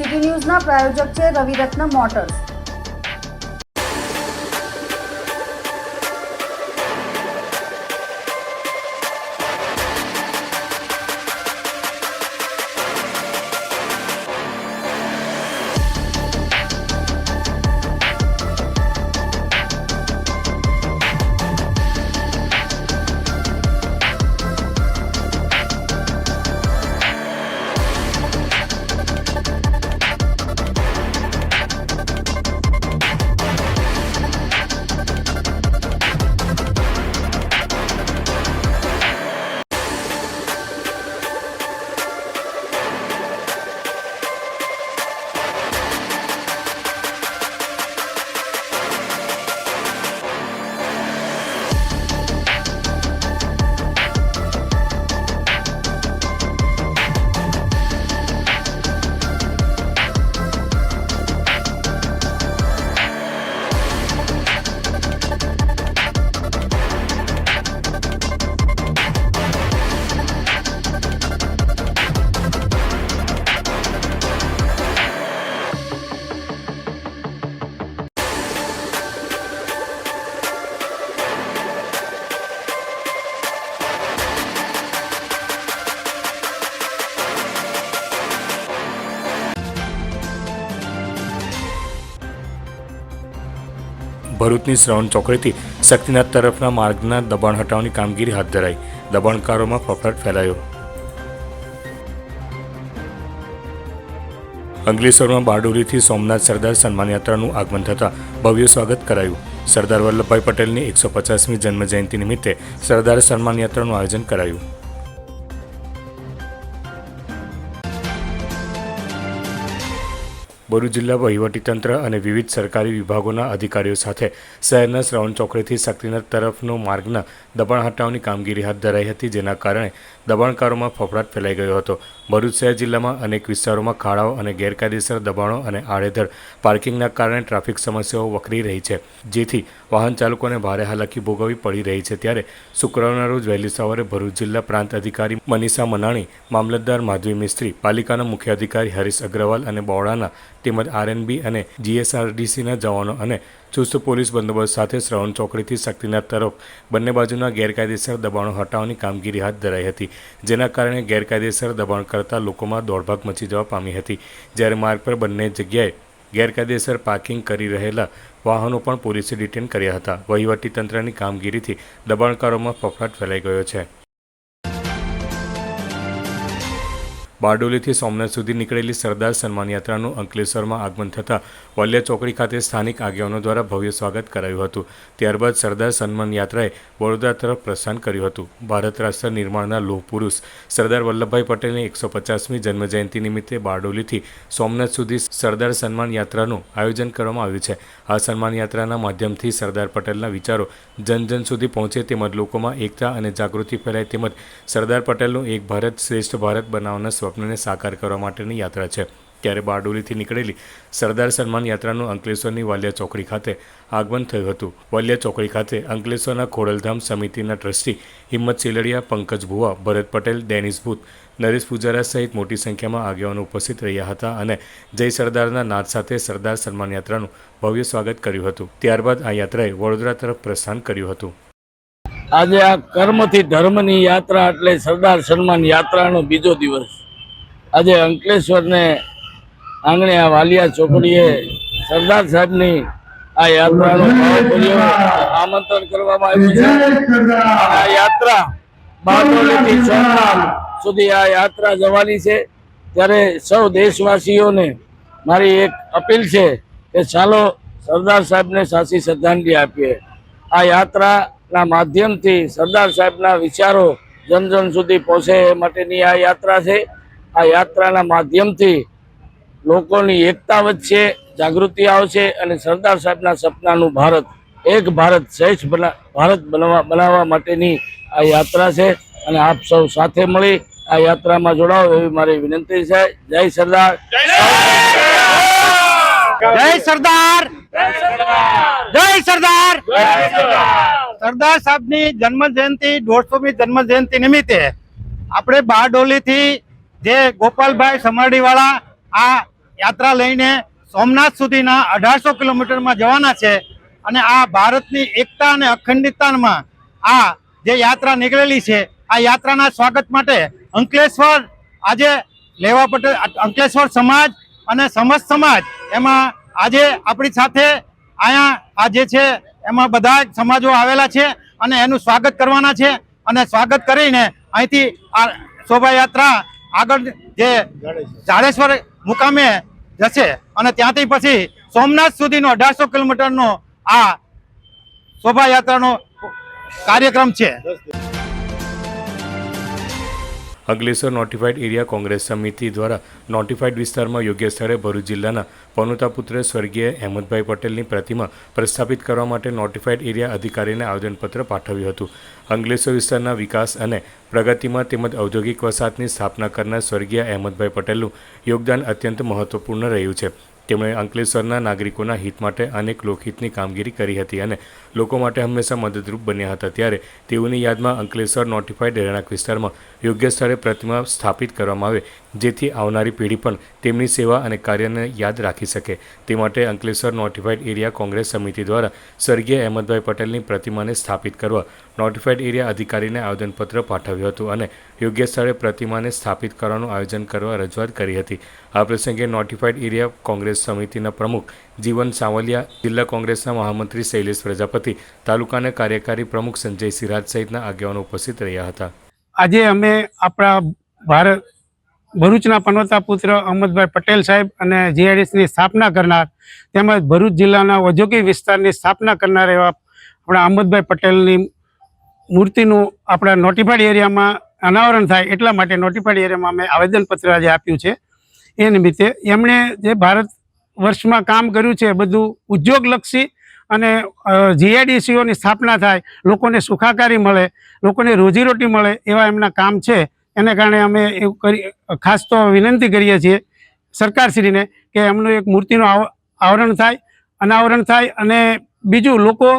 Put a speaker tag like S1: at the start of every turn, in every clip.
S1: City ન્યૂઝના પ્રાયોજક છે Raviratna motors.
S2: ભરૂચની શ્રવણ ચોકડીથી શક્તિનાથ તરફના માર્ગના દબાણ હટાવવાની કામગીરી હાથ ધરાઈ. દબાણકારોમાં ફફડાટ ફેલાયો. અંગલેશ્વરમાં બારડોલીથી સોમનાથ સરદાર સન્માન યાત્રાનું આગમન થતાં ભવ્ય સ્વાગત કરાયું. સરદાર વલ્લભભાઈ પટેલની એકસો પચાસમી જન્મજયંતિ નિમિત્તે સરદાર સન્માન યાત્રાનું આયોજન કરાયું. ભરૂચ જિલ્લા વહીવટીતંત્ર અને વિવિધ સરકારી વિભાગોના અધિકારીઓ સાથે શહેરના શ્રવણ ચોકડીથી શક્તિનાથ તરફનો માર્ગના દબાણ હટાવવાની કામગીરી હાથ ધરાઈ હતી, જેના કારણે દબાણકારોમાં ફફડાટ ફેલાઈ ગયો હતો. ભરૂચ શહેર જિલ્લામાં અનેક વિસ્તારોમાં ખાડાઓ અને ગેરકાયદેસર દબાણો અને આડેધડ પાર્કિંગના કારણે ટ્રાફિક સમસ્યાઓ વકરી રહી છે, જેથી વાહન ચાલકોને ભારે હાલાકી ભોગવવી પડી રહી છે. ત્યારે શુક્રવારના રોજ વહેલી સવારે ભરૂચ જિલ્લા પ્રાંત અધિકારી મનીષા મનાણી, મામલતદાર માધવી મિસ્ત્રી, પાલિકાના મુખ્ય અધિકારી હરીશ અગ્રવાલ અને બહોળાના તેમજ આરએનબી અને જીએસઆરડીસીના જવાનો અને ચુસ્ત પોલીસ બંદોબસ્ત સાથે શ્રવણ ચોકડીથી શક્તિનાથ તરફ બંને બાજુના ગેરકાયદેસર દબાણો હટાવવાની કામગીરી હાથ ધરાઈ હતી, જેના કારણે ગેરકાયદેસર દબાણ કરતા લોકોમાં દોડભાગ મચી જવા પામી હતી. જ્યારે માર્ગ પર બંને જગ્યાએ ગેરકાયદેસર પાર્કિંગ કરી રહેલા વાહનો પણ પોલીસે ડિટેન કર્યા હતા. વહીવટી તંત્રની કામગીરીથી દબાણકારોમાં ફફડાટ ફેલાઈ ગયો છે. બારડોલીથી સોમનાથ સુધી નીકળેલી સરદાર સન્માન યાત્રાનું અંકલેશ્વરમાં આગમન થતાં વલ્ય ચોકડી ખાતે સ્થાનિક આગેવાનો દ્વારા ભવ્ય સ્વાગત કરાયું હતું. ત્યારબાદ સરદાર સન્માન યાત્રાએ વડોદરા તરફ પ્રસ્થાન કર્યું હતું. ભારત રાષ્ટ્ર નિર્માણના લોહ પુરુષ સરદાર વલ્લભભાઈ પટેલની એકસો પચાસમી જન્મજયંતિ નિમિત્તે બારડોલીથી સોમનાથ સુધી સરદાર સન્માન યાત્રાનું આયોજન કરવામાં આવ્યું છે. આ સન્માન યાત્રાના માધ્યમથી સરદાર પટેલના વિચારો જન જન સુધી પહોંચે તેમજ લોકોમાં એકતા અને જાગૃતિ ફેલાય તેમજ સરદાર પટેલનું એક ભારત શ્રેષ્ઠ ભારત બનાવવાના સ્વપ્નને સાકાર કરવા માટેની યાત્રા છે. ત્યારે બારડોલીથી નીકળેલી સરદાર સન્માન યાત્રાનું અંકલેશ્વરની વાલિયા ચોકડી ખાતે આગમન થયું હતું. વાલિયા ચોકડી ખાતે અંકલેશ્વરના ખોડલધામ સમિતિના ટ્રસ્ટી હિંમત સિલડિયા, પંકજ ભુવા, ભરત પટેલ, ડેનિસ ભૂત, નરેશ પૂજારા સહિત મોટી સંખ્યામાં આગેવાનો ઉપસ્થિત રહ્યા હતા અને જય સરદારના નાદ સાથે સરદાર સન્માન યાત્રાનું ભવ્ય સ્વાગત કર્યું હતું. ત્યારબાદ આ યાત્રાએ વડોદરા તરફ પ્રસ્થાન કર્યું હતું.
S3: આજે આ કર્મથી ધર્મની યાત્રા એટલે સરદાર સન્માન યાત્રાનો બીજો દિવસ. આજે અંકલેશ્વરને આંગણે આ વાલિયા ચોકડીએ સરદાર સાહેબની આ યાત્રાનો આમંત્રણ કરવામાં આવ્યું છે. આ યાત્રા બારડોલીથી સોમનાથ સુધી આ યાત્રા જવાની છે. ત્યારે સૌ દેશવાસીઓને મારી એક અપીલ છે કે ચાલો સરદાર સાહેબને સાચી શ્રદ્ધાંજલિ આપીએ. આ યાત્રાના માધ્યમથી સરદાર સાહેબના વિચારો જન જન સુધી પહોંચે એ માટેની આ યાત્રા છે. આ યાત્રાના માધ્યમથી લોકોની એકતા વધશે જાગૃતિ આવશે અને સરદાર સાહેબના સપનાનું ભારત એક ભારત શ્રેષ્ઠ બના ભારત બનાવવા બનાવવા માટેની આ યાત્રા છે. અને આપ સૌ સાથે મળી આ યાત્રામાં જોડાઓ એવી મારી વિનંતી છે. જય સરદાર.
S4: જય સરદાર. જય સરદાર. સરદાર. સાહેબની જન્મ જયંતિ દોઢસોમી જન્મ જયંતિ નિમિત્તે આપણે બારડોલી થી જે ગોપાલભાઈ સમાડીવાળા આ યાત્રા લઈને સોમનાથ સુધીના અઢારસો કિલોમીટરમાં જવાના છે અને આ ભારતની એકતા અને અખંડિતતામાં આ જે યાત્રા નીકળેલી છે, આ યાત્રાના સ્વાગત માટે અંકલેશ્વર આજે લેવા પટેલ, અંકલેશ્વર સમાજ અને સમસ્ત સમાજ એમાં આજે આપણી સાથે અહીંયા આ જે છે, એમાં બધા સમાજો આવેલા છે અને એનું સ્વાગત કરવાના છે અને સ્વાગત કરીને અહીંથી આ શોભાયાત્રા આગળ જે જાડેશ્વર મુકામે જશે અને ત્યાંથી પછી સોમનાથ સુધીનો અઢારસો કિલોમીટરનો આ શોભાયાત્રાનો કાર્યક્રમ છે.
S2: અંકલેશ્વર નોટિફાઈડ એરિયા કોંગ્રેસ સમિતિ દ્વારા નોટિફાઈડ વિસ્તારમાં યોગ્ય સ્થળે ભરૂચ જિલ્લાના પનુતા પુત્ર સ્વર્ગીય અહેમદભાઈ પટેલની પ્રતિમા પ્રસ્થાપિત કરવા માટે નોટિફાઈડ એરિયા અધિકારીને આવેદનપત્ર પાઠવ્યું હતું. અંકલેશ્વર વિસ્તારના વિકાસ અને પ્રગતિમાં તેમજ ઔદ્યોગિક વસાહતની સ્થાપના કરનાર સ્વર્ગીય અહેમદભાઈ પટેલનું યોગદાન અત્યંત મહત્વપૂર્ણ રહ્યું છે. તેમણે અંકલેશ્વરના નાગરિકોના હિત માટે અનેક લોકહિતની કામગીરી કરી હતી અને લોકો માટે હંમેશા મદદરૂપ બન્યા હતા. ત્યારે તેઓની યાદમાં અંકલેશ્વર નોટિફાઈડ રહેણાંક વિસ્તારમાં યોગ્ય સ્થળે પ્રતિમા સ્થાપિત કરવામાં આવે જેથી આવનારી પેઢી પણ તેમની સેવા અને કાર્યને યાદ રાખી શકે. તે માટે અંકલેશ્વર નોટિફાઈડ એરિયા કોંગ્રેસ સમિતિ દ્વારા સ્વર્ગીય અહેમદભાઈ પટેલની પ્રતિમાને સ્થાપિત કરવા નોટિફાઈડ એરિયા અધિકારીને આવેદનપત્ર પાઠવ્યું હતું અને યોગ્ય સ્થળે પ્રતિમાને સ્થાપિત કરવાનું આયોજન કરવા રજૂઆત કરી હતી. આ પ્રસંગે નોટિફાઈડ એરિયા કોંગ્રેસ સમિતિના પ્રમુખ જીવન સાવલિયા, જિલ્લા કોંગ્રેસના મહામંત્રી શૈલેષ પ્રજાપતિ, તાલુકાના કાર્યકારી પ્રમુખ સંજય સિરાજ સહિતના આગેવાનો ઉપસ્થિત રહ્યા હતા.
S5: આજે અમે આપણા ભારત ભરૂચના પનોતા પુત્ર અહમદભાઈ પટેલ સાહેબ અને જીઆઈડીસની સ્થાપના કરનાર તેમજ ભરૂચ જિલ્લાના ઔદ્યોગિક વિસ્તારની સ્થાપના કરનાર એવા આપણા અહમદભાઈ પટેલની મૂર્તિનું આપણા નોટિફાઈડ એરિયામાં અનાવરણ થાય એટલા માટે નોટિફાઈડ એરિયામાં અમે આવેદનપત્ર આજે આપ્યું છે. એ નિમિત્તે એમણે જે ભારત વર્ષમાં કામ કર્યું છે બધું ઉદ્યોગલક્ષી અને જીઆઈડીસીઓની સ્થાપના થાય, લોકોને સુખાકારી મળે, લોકોને રોજીરોટી મળે એવા એમના કામ છે. એને કારણે અમે એવું કરી, ખાસ તો વિનંતી કરીએ છીએ સરકારશ્રીને કે એમનું એક મૂર્તિનું આવ, આવરણ થાય, અનાવરણ થાય અને બીજું લોકો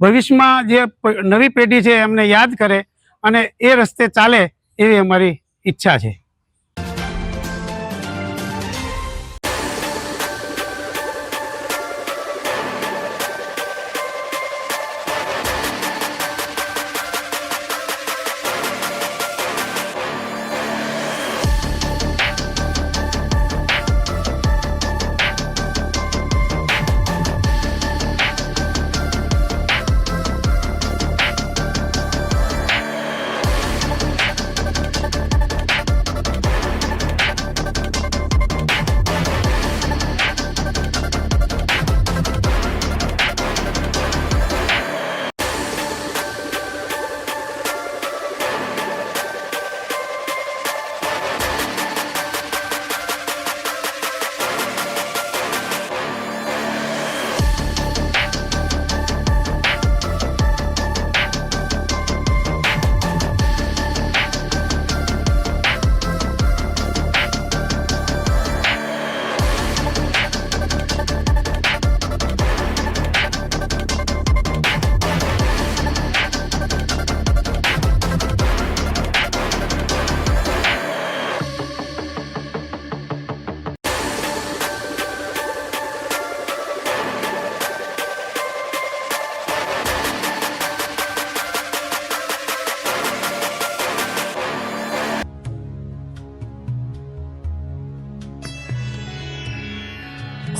S5: ભવિષ્યમાં જે નવી પેઢી છે એમને યાદ કરે અને એ રસ્તે ચાલે એવી અમારી ઈચ્છા છે.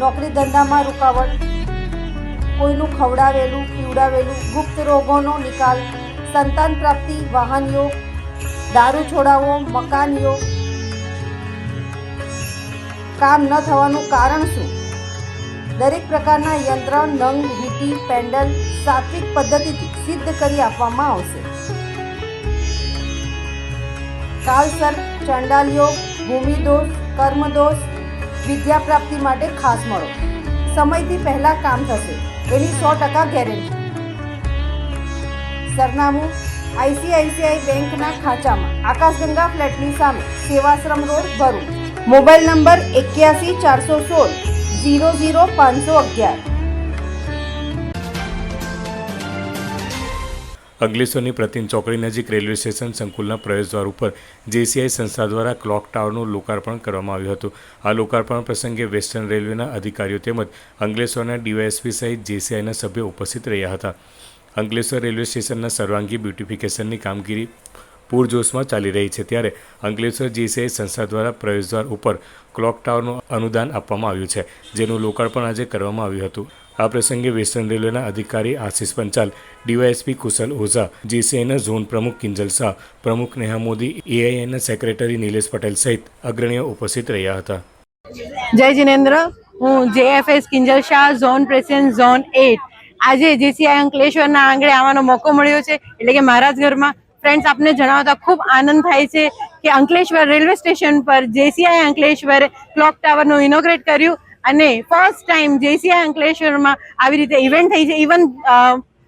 S1: નોકરી ધંધામાં રૂકાવટ, કોઈનું ખવડાવેલું, પીવડાવેલું, ગુપ્ત રોગોનો નિકાલ, સંતાન પ્રાપ્તિ વાહન યોગ દારૂ છોડાવો મકાન યોગ કામ ન થવાનું કારણ શું? દરેક પ્રકારના યંત્ર, નંગ, વીટી, પેન્ડલ સાત્વિક પદ્ધતિથી સિદ્ધ કરી આપવામાં આવશે. કાલસર ચંડાલ યોગ ભૂમિદોષ, કર્મદોષ વિદ્યા પ્રાપ્તિ માટે ખાસ મળો. સમયથી પહેલાં કામ થશે. એની સો ટકા ગેરંટી. સરનામું આઈસીઆઈસીઆઈ બેંકના ખાંચામાં. આકાશગંગા ફ્લેટની સામે Sevashram road Bharuch. Mobile number એક્યાસી ચારસો સોળ, ઝીરો ઝીરો પાંચસો અગિયાર.
S2: અંગલેશ્વરની પ્રતિન ચોકડી નજીક રેલવે સ્ટેશન સંકુલના પ્રવેશદ્વાર ઉપર જેસીઆઈ સંસ્થા દ્વારા ક્લોક ટાવરનું લોકાર્પણ કરવામાં આવ્યું હતું. આ લોકાર્પણ પ્રસંગે વેસ્ટર્ન રેલવેના અધિકારીઓ તેમજ અંગલેશ્વરના ડીવાયએસપી સહિત જેસીઆઈના સભ્યો ઉપસ્થિત રહ્યા હતા. અંકલેશ્વર રેલવે સ્ટેશનના સર્વાંગી બ્યુટિફિકેશનની કામગીરી પૂરજોશમાં ચાલી રહી છે. ત્યારે અંકલેશ્વર જેસીઆઈ સંસ્થા દ્વારા પ્રવેશદ્વાર ઉપર ક્લોક ટાવરનું અનુદાન આપવામાં આવ્યું છે, જેનું લોકાર્પણ આજે કરવામાં આવ્યું હતું. આ પ્રસંગે વેસ્ટર્ન રેલવેના અધિકારી Ashish Panchal, D Y S P Kushal Oza જીસીઆઈના zone પ્રમુખ કિંજલ શાહ, પ્રમુખ નેહા મોદી એઆઈઆઈના સેક્રેટરી નિલેશ પટેલ સહિત અગ્રણીઓ ઉપસ્થિત રહ્યા હતા.
S6: જય જિનેન્દ્ર. હું J F S Kinjal Shah, zone president, zone eight આજે જેસીઆઈ અંકલેશ્વરના આંગણે આવવાનો મોકો મળ્યો છે. એટલે કે મારા જ ઘરમાં ફ્રેન્ડ્સ આપને જણાવતા ખૂબ આનંદ થાય છે કે અંકલેશ્વર રેલવે સ્ટેશન પર જેસીઆઈ અંકલેશ્વરે ક્લોક ટાવરનું ઇનોગ્રેટ કર્યું. અને ફર્સ્ટ ટાઈમ જેસીઆઈ અંકલેશ્વરમાં આવી રીતે ઇવેન્ટ થઈ છે. ઇવન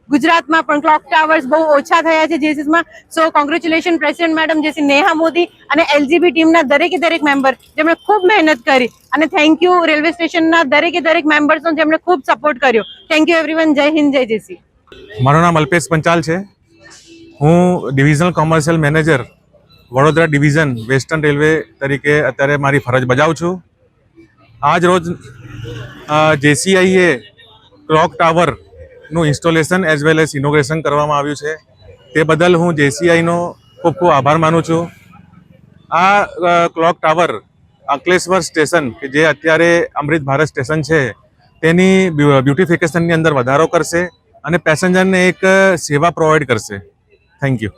S6: ગુજરાતમાં પણ ક્લોક ટાવર્સ બહુ ઓછા થયા છે જેસીસમાં so congratulation president madam JC Neha Modi અને એલજીબી ટીમના દરેકે દરેક મેમ્બર જેમણે ખૂબ મહેનત કરી. અને થેન્ક યુ રેલવે સ્ટેશનના દરેકે દરેક મેમ્બર્સનો જેમણે ખૂબ સપોર્ટ કર્યો. થેન્ક યુ એવરીવન જય હિન્દ, જય જેસી
S7: મારું નામ અલ્પેશ પંચાલ છે. હું divisional commercial manager Vadodara division western railway તરીકે અત્યારે મારી ફરજ બજાવું છું. આજ રોજ જેસીઆઈએ clock ટાવરનું installation as well as inauguration કરવામાં આવ્યું છે. તે બદલ હું જેસીઆઈનો ખૂબ ખૂબ આભાર માનું છું. આ ક્લોક ટાવર અંકલેશ્વર સ્ટેશન, કે જે અત્યારે અમૃત ભારત સ્ટેશન છે, તેની બ્યુટિફિકેશનની અંદર વધારો કરશે અને પેસેન્જરને એક સેવા પ્રોવાઈડ કરશે. થેન્ક યુ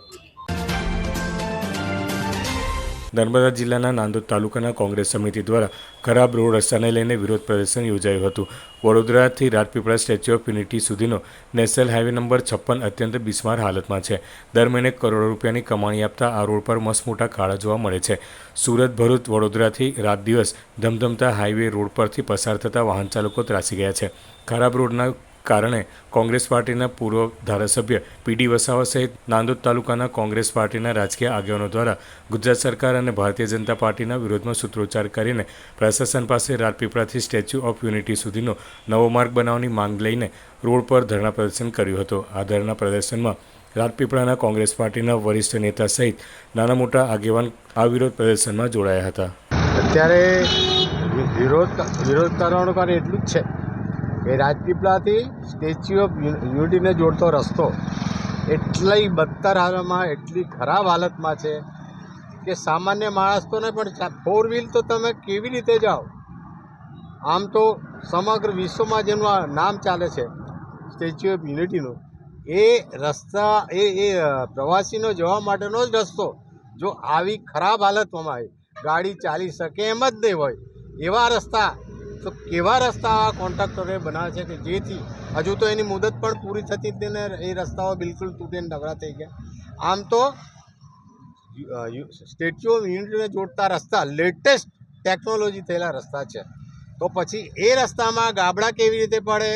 S2: નર્મદા જિલ્લાના નાંદોદ તાલુકાના કોંગ્રેસ સમિતિ દ્વારા ખરાબ રોડ રસ્તાને લઈને વિરોધ પ્રદર્શન યોજાયું હતું. વડોદરાથી રાજપીપળા સ્ટેચ્યુ ઓફ યુનિટી સુધીનો નેશનલ હાઈવે નંબર છપ્પન અત્યંત બિસ્માર હાલતમાં છે. દર મહિને કરોડો રૂપિયાની કમાણી આપતા આ રોડ પર મસમોટા મોટા ખાડા જોવા મળે છે. સુરત ભરૂચ વડોદરાથી રાત દિવસ ધમધમતા હાઈવે રોડ પરથી પસાર થતા વાહન ચાલકો ત્રાસી ગયા છે. ખરાબ રોડના કારણે કોંગ્રેસ પાર્ટીના પૂર્વ ધારાસભ્ય પીડી વસાવા સહિત નાંદોદ તાલુકાના કોંગ્રેસ પાર્ટીના રાજકીય આગેવાનો દ્વારા ગુજરાત સરકાર અને ભારતીય જનતા પાર્ટીના વિરોધમાં સૂત્રોચ્ચાર કરીને પ્રશાસન પાસે રાજપીપળાથી સ્ટેચ્યુ ઓફ યુનિટી સુધીનો નવો માર્ગ બનાવવાની માંગ લઈને રોડ પર ધરણા પ્રદર્શન કર્યું હતું. આ ધરણા પ્રદર્શનમાં રાજપીપળાના કોંગ્રેસ પાર્ટીના વરિષ્ઠ નેતા સહિત નાના મોટા આગેવાન આ વિરોધ પ્રદર્શનમાં જોડાયા હતા.
S8: અત્યારે વિરોધ વિરોધ કરવાનું કારણ એટલું જ છે કે રાજપીપળાથી સ્ટેચ્યુ ઓફ યુનિટીને જોડતો રસ્તો. એટલી બદતર હાલતમાં એટલી ખરાબ હાલતમાં છે કે સામાન્ય માણસ તો નહીં પણ ફોર વ્હીલ તો તમે કેવી રીતે જાઓ? આમ તો સમગ્ર વિશ્વમાં જેનું નામ ચાલે છે, સ્ટેચ્યુ ઓફ યુનિટીનું, એ રસ્તા, એ એ પ્રવાસીનો જવા માટેનો જ રસ્તો. જો આવી ખરાબ હાલતમાં આવે ગાડી ચાલી શકે એમ જ નહીં હોય, એવા રસ્તા તો કેવા રસ્તા આ કોન્ટ્રાક્ટરે બનાવે છે કે જેથી હજુ તો એની મુદત પણ પૂરી થતી જ ને એ રસ્તાઓ બિલકુલ તૂટીને નબળા થઈ ગયા. આમ તો સ્ટેચ્યુ ઓફ યુનિટીને જોડતા રસ્તા, લેટેસ્ટ ટેકનોલોજી થયેલા રસ્તા છે. તો પછી એ રસ્તામાં ગાબડા કેવી રીતે પડે,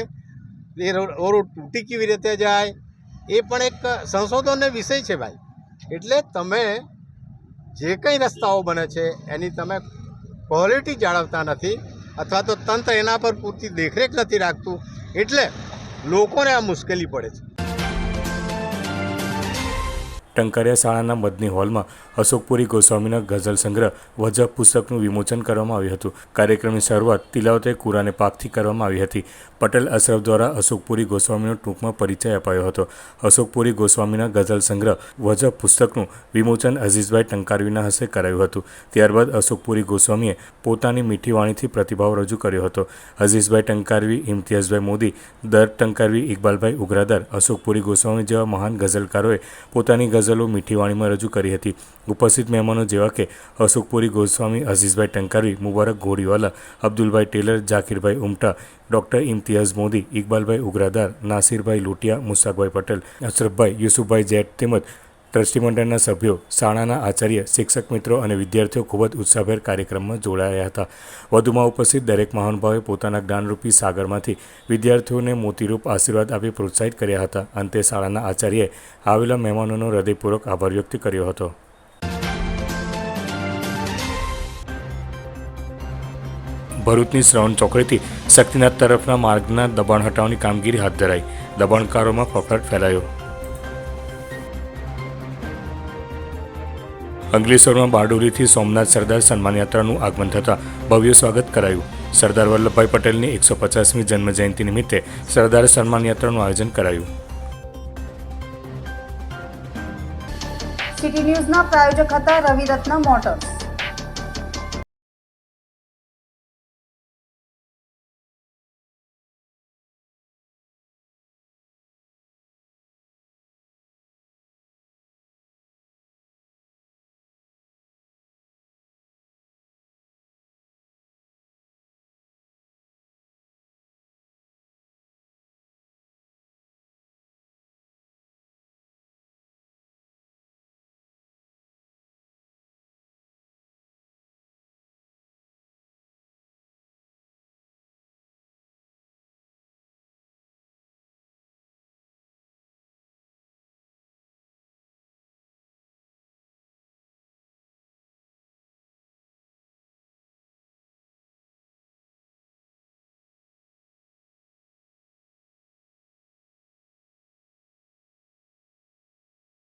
S8: એ રોડ તૂટી કેવી રીતે જાય, એ પણ એક સંશોધનનો વિષય છે ભાઈ. એટલે તમે જે કંઈ રસ્તાઓ બને છે, એની તમે ક્વોલિટી જાળવતા નથી અથવા તો તંત્ર એના પર પૂરતી દેખરેખ નથી રાખતું, એટલે લોકોને આ મુશ્કેલી પડે છે.
S2: ટંકારિયા શાળાના મદની હોલમાં અશોકપુરી ગોસ્વામીના ગઝલ સંગ્રહ, વજહ પુસ્તકનું વિમોચન કરવામાં આવ્યું હતું. કાર્યક્રમની શરૂઆત તિલાવતે કુરાને પાકથી કરવામાં આવી હતી. પટેલ અશરફ દ્વારા અશોકપુરી ગોસ્વામીનો ટૂંકમાં પરિચય અપાયો હતો. અશોકપુરી ગોસ્વામીના ગઝલ સંગ્રહ, વજહ પુસ્તકનું વિમોચન અઝીઝભાઈ ટંકારવીના હસ્તે કરાયું હતું. ત્યારબાદ અશોકપુરી ગોસ્વામીએ પોતાની મીઠી વાણીથી પ્રતિભાવ રજૂ કર્યો હતો. અઝીઝભાઈ ટંકારવી, ઇમ્તિયાઝભાઈ મોદી, દર ટંકારવી, ઇકબાલભાઈ ઉગ્રાદર અશોકપુરી ગોસ્વામી જેવા મહાન ગઝલકારોએ પોતાની ગઝલો મીઠી વાણીમાં રજૂ કરી હતી. ઉપસ્થિત મહેમાનો જેવા કે અશોકપુરી, ગોસ્વામી, અઝીઝભાઈ ટંકારવી મુબારક ઘોડીવાલા, અબ્દુલભાઈ ટેલર, જાકીરભાઈ ઉમટા, ડૉક્ટર ઇમ્તિયાઝ મોદી, ઇકબાલભાઈ ઉગ્રાદાર, નાસિરભાઈ લોટિયા, મુસ્તાકભાઈ પટેલ, અશરફભાઈ યુસુફભાઈ જેટ તેમજ ટ્રસ્ટી મંડળના સભ્યો, શાળાના આચાર્ય, શિક્ષક મિત્રો અને વિદ્યાર્થીઓ ખૂબ જ ઉત્સાહભેર કાર્યક્રમમાં જોડાયા હતા. વધુમાં ઉપસ્થિત દરેક મહાનુભાવે પોતાના જ્ઞાનરૂપી સાગરમાંથી વિદ્યાર્થીઓને મોતીરૂપ આશીર્વાદ આપી પ્રોત્સાહિત કર્યા હતા. અંતે શાળાના આચાર્યએ આવેલા મહેમાનોનો હૃદયપૂર્વક આભાર વ્યક્ત કર્યો હતો. ભરૂચની શ્રવણ ચોકડીથી શક્તિનાથ તરફના માર્ગના દબાણ હટાવવાની કામગીરી હાથ ધરાઈ. દબાણકારોમાં ફફડાટ ફેલાયો. અંકલેશ્વરમાં બારડોલીથી સોમનાથ સરદાર સન્માન યાત્રાનું આગમન થતાં ભવ્ય સ્વાગત કરાયું. સરદાર વલ્લભભાઈ પટેલની એકસો પચાસમી જન્મજયંતિ નિમિત્તે સરદાર સન્માન યાત્રાનું આયોજન કરાયું.
S1: સિટી ન્યૂઝના પ્રાયોજક હતા રવિરત્ન મોટર્સ.